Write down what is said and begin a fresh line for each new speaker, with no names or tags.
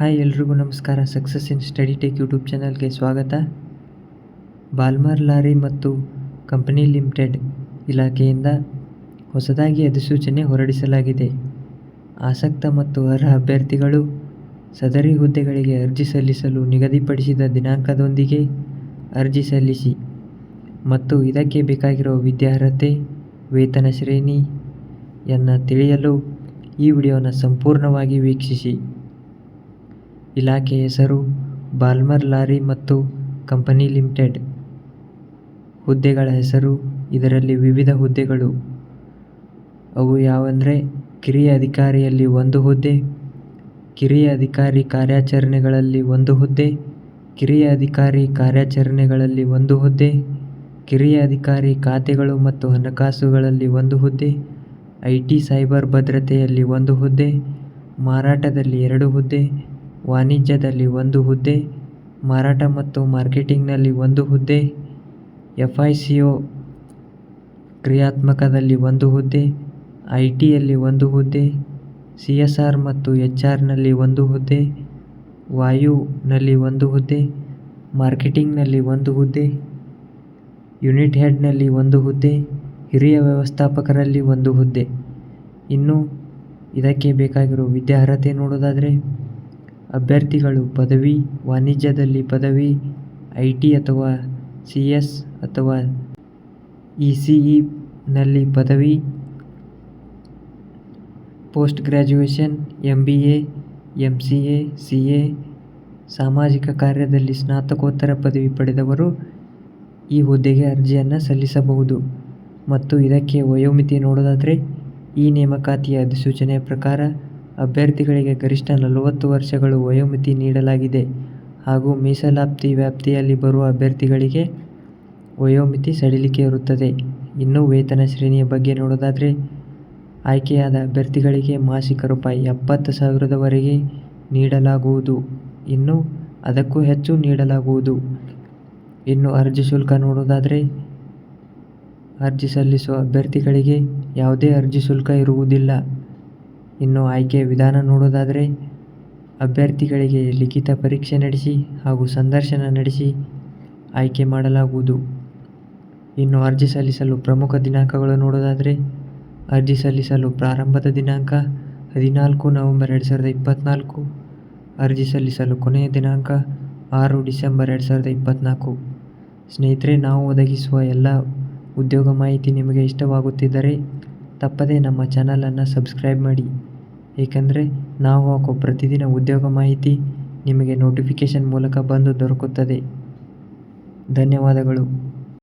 Hi ಎಲ್ರಿಗೂ ನಮಸ್ಕಾರ. Success in study tech YouTube ಚಾನಲ್ಗೆ ಸ್ವಾಗತ. ಬಾಲ್ಮರ್ ಲಾರಿ ಮತ್ತು ಕಂಪನಿ ಲಿಮಿಟೆಡ್ ಇಲಾಖೆಯಿಂದ ಹೊಸದಾಗಿ ಅಧಿಸೂಚನೆ ಹೊರಡಿಸಲಾಗಿದೆ. ಆಸಕ್ತ ಮತ್ತು ಅರ್ಹ ಅಭ್ಯರ್ಥಿಗಳು ಸದರಿ ಹುದ್ದೆಗಳಿಗೆ ಅರ್ಜಿ ಸಲ್ಲಿಸಲು ನಿಗದಿಪಡಿಸಿದ ದಿನಾಂಕದೊಂದಿಗೆ ಅರ್ಜಿ ಸಲ್ಲಿಸಿ ಮತ್ತು ಇದಕ್ಕೆ ಬೇಕಾಗಿರುವ ವಿದ್ಯಾರ್ಹತೆ, ವೇತನ ಶ್ರೇಣಿಯನ್ನು ತಿಳಿಯಲು ಈ ವಿಡಿಯೋನ ಸಂಪೂರ್ಣವಾಗಿ ವೀಕ್ಷಿಸಿ. ಇಲಾಖೆ ಹೆಸರು ಬಾಲ್ಮರ್ ಲಾರಿ ಮತ್ತು ಕಂಪನಿ ಲಿಮಿಟೆಡ್. ಹುದ್ದೆಗಳ ಹೆಸರು ಇದರಲ್ಲಿ ವಿವಿಧ ಹುದ್ದೆಗಳು. ಅವು ಯಾವಂದರೆ ಕಿರಿಯ ಅಧಿಕಾರಿಯಲ್ಲಿ ಒಂದು ಹುದ್ದೆ, ಕಿರಿಯ ಅಧಿಕಾರಿ ಕಾರ್ಯಾಚರಣೆಗಳಲ್ಲಿ ಒಂದು ಹುದ್ದೆ, ಕಿರಿಯ ಅಧಿಕಾರಿ ಕಾರ್ಯಾಚರಣೆಗಳಲ್ಲಿ ಒಂದು ಹುದ್ದೆ, ಕಿರಿಯ ಅಧಿಕಾರಿ ಖಾತೆಗಳು ಮತ್ತು ಹಣಕಾಸುಗಳಲ್ಲಿ ಒಂದು ಹುದ್ದೆ ಐ ಟಿ ಸೈಬರ್ ಭದ್ರತೆಯಲ್ಲಿ ಒಂದು ಹುದ್ದೆ, ಮಾರಾಟದಲ್ಲಿ ಎರಡು ಹುದ್ದೆ ವಾಣಿಜ್ಯದಲ್ಲಿ ಒಂದು ಹುದ್ದೆ, ಮಾರಾಟ ಮತ್ತು ಮಾರ್ಕೆಟಿಂಗ್ನಲ್ಲಿ ಒಂದು ಹುದ್ದೆ ಎಫ್ ಐ ಸಿ ಒ ಕ್ರಿಯಾತ್ಮಕದಲ್ಲಿ ಒಂದು ಹುದ್ದೆ ಐ ಟಿಯಲ್ಲಿ ಒಂದು ಹುದ್ದೆ ಸಿ ಎಸ್ ಆರ್ ಮತ್ತು ಎಚ್ ಆರ್ನಲ್ಲಿ ಒಂದು ಹುದ್ದೆ, ವಾಯುನಲ್ಲಿ ಒಂದು ಹುದ್ದೆ, ಮಾರ್ಕೆಟಿಂಗ್ನಲ್ಲಿ ಒಂದು ಹುದ್ದೆ ಯೂನಿಟ್ ಹೆಡ್ನಲ್ಲಿ ಒಂದು ಹುದ್ದೆ, ಹಿರಿಯ ವ್ಯವಸ್ಥಾಪಕರಲ್ಲಿ ಒಂದು ಹುದ್ದೆ. ಇನ್ನು ಇದಕ್ಕೆ ಬೇಕಾಗಿರೋ ವಿದ್ಯಾರ್ಹತೆ ನೋಡೋದಾದರೆ ಅಭ್ಯರ್ಥಿಗಳು ಪದವಿ, ವಾಣಿಜ್ಯದಲ್ಲಿ ಪದವಿ, ಐ ಟಿ ಅಥವಾ ಸಿ ಎಸ್ ಅಥವಾ ಇ ಸಿ ಇನಲ್ಲಿ ಪದವಿ, post C A C A, ಸಾಮಾಜಿಕ ಕಾರ್ಯದಲ್ಲಿ ಸ್ನಾತಕೋತ್ತರ ಪದವಿ ಪಡೆದವರು ಈ ಹುದ್ದೆಗೆ ಅರ್ಜಿಯನ್ನು ಸಲ್ಲಿಸಬಹುದು. ಮತ್ತು ಇದಕ್ಕೆ ವಯೋಮಿತಿ ನೋಡೋದಾದರೆ ಈ ನೇಮಕಾತಿಯ ಅಧಿಸೂಚನೆಯ ಪ್ರಕಾರ ಅಭ್ಯರ್ಥಿಗಳಿಗೆ ಗರಿಷ್ಠ ನಲವತ್ತು ವರ್ಷಗಳು ವಯೋಮಿತಿ ನೀಡಲಾಗಿದೆ ಹಾಗೂ ಮೀಸಲಾತಿ ವ್ಯಾಪ್ತಿಯಲ್ಲಿ ಬರುವ ಅಭ್ಯರ್ಥಿಗಳಿಗೆ ವಯೋಮಿತಿ ಸಡಿಲಿಕೆ ಇರುತ್ತದೆ. ಇನ್ನು ವೇತನ ಶ್ರೇಣಿಯ ಬಗ್ಗೆ ನೋಡೋದಾದರೆ, ಆಯ್ಕೆಯಾದ ಅಭ್ಯರ್ಥಿಗಳಿಗೆ ಮಾಸಿಕ ರೂಪಾಯಿ ಎಪ್ಪತ್ತು ಸಾವಿರದವರೆಗೆ ನೀಡಲಾಗುವುದು. ಇನ್ನು ಅದಕ್ಕೂ ಹೆಚ್ಚು ನೀಡಲಾಗುವುದು. ಇನ್ನು ಅರ್ಜಿ ಶುಲ್ಕ ನೋಡೋದಾದರೆ, ಅರ್ಜಿ ಸಲ್ಲಿಸುವ ಅಭ್ಯರ್ಥಿಗಳಿಗೆ ಯಾವುದೇ ಅರ್ಜಿ ಶುಲ್ಕ ಇರುವುದಿಲ್ಲ. ಇನ್ನು ಆಯ್ಕೆ ವಿಧಾನ ನೋಡೋದಾದರೆ ಅಭ್ಯರ್ಥಿಗಳಿಗೆ ಲಿಖಿತ ಪರೀಕ್ಷೆ ನಡೆಸಿ ಹಾಗೂ ಸಂದರ್ಶನ ನಡೆಸಿ ಆಯ್ಕೆ ಮಾಡಲಾಗುವುದು. ಇನ್ನು ಅರ್ಜಿ ಸಲ್ಲಿಸಲು ಪ್ರಮುಖ ದಿನಾಂಕಗಳು ನೋಡೋದಾದರೆ ಅರ್ಜಿ ಸಲ್ಲಿಸಲು ಪ್ರಾರಂಭದ ದಿನಾಂಕ ಹದಿನಾಲ್ಕು ನವೆಂಬರ್ ಎರಡು ಸಾವಿರದ ಇಪ್ಪತ್ತ್ನಾಲ್ಕು ಅರ್ಜಿ ಸಲ್ಲಿಸಲು ಕೊನೆಯ ದಿನಾಂಕ ಆರು ಡಿಸೆಂಬರ್ ಎರಡು ಸಾವಿರದ ಇಪ್ಪತ್ತ್ನಾಲ್ಕು ಸ್ನೇಹಿತರೆ, ನಾವು ಒದಗಿಸುವ ಎಲ್ಲ ಉದ್ಯೋಗ ಮಾಹಿತಿ ನಿಮಗೆ ಇಷ್ಟವಾಗುತ್ತಿದ್ದರೆ ತಪ್ಪದೇ ನಮ್ಮ ಚಾನಲನ್ನು ಸಬ್ಸ್ಕ್ರೈಬ್ ಮಾಡಿ. ಏಕೆಂದರೆ ನಾವು ಹಾಕೋ ಪ್ರತಿದಿನ ಉದ್ಯೋಗ ಮಾಹಿತಿ ನಿಮಗೆ ನೋಟಿಫಿಕೇಷನ್ ಮೂಲಕ ಬಂದು ದೊರಕುತ್ತದೆ. ಧನ್ಯವಾದಗಳು.